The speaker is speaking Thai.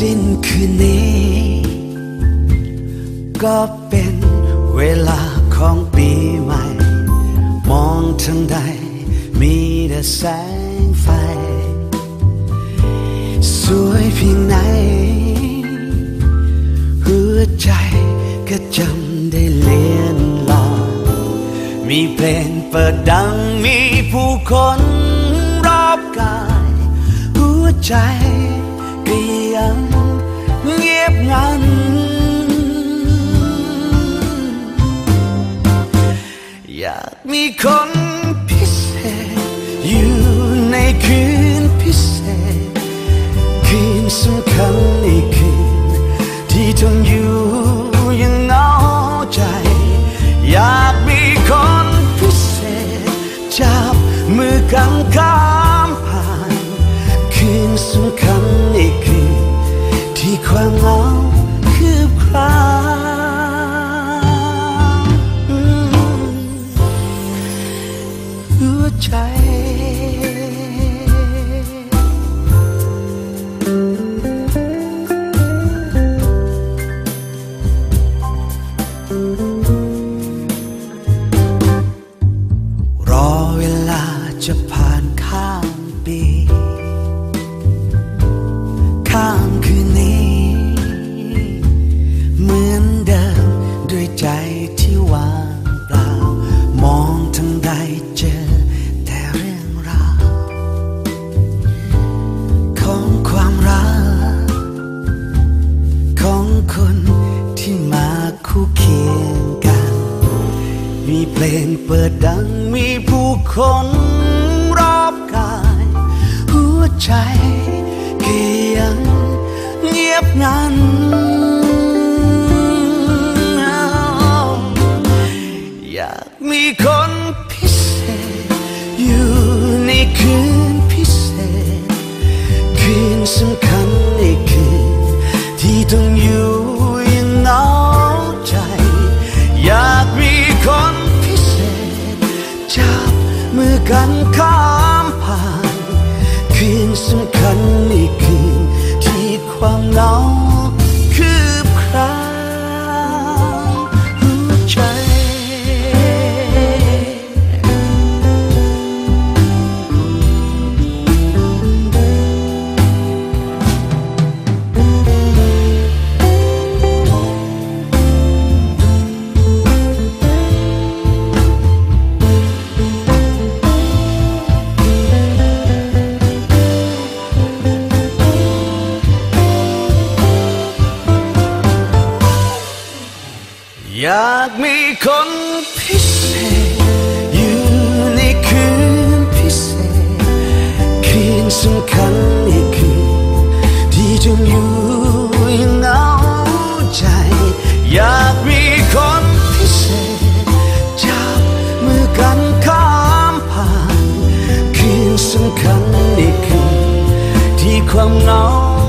สิ้นคืนนี้ ก็เป็นเวลาของปีใหม่ มองทางใดมีแต่แสงไฟ สวยเพียงไหน หัวใจก็จำได้เลียนลางมีเพลงเปิดดังมีผู้คนรอบกาย หัวใจก็ยังากมีคนพิเศษ อยู่ในคืนพิเศษ คืนสำคัญในคืนที่ต้องอยู่ หัวใจ ความรัก ของคนที่มาคู่เคียงกัน มีเพลงเปิดดังมีผู้คนรอบกาย หัวใจก็ยังเงียบงันอยากมีคนพิเศษอยู่ในคืน กันข้ามผ่าน คืนสำคัญในคืนที่ความเหงาากมีคนพิเศษ อยู่ในคืนพิเศษ คืนสำคัญในคืนที่จะอยู่เหงาใจ อยากมีคนพิเศษ จับมือกันข้ามผ่าน คืนสำคัญในคืนที่ความเหงา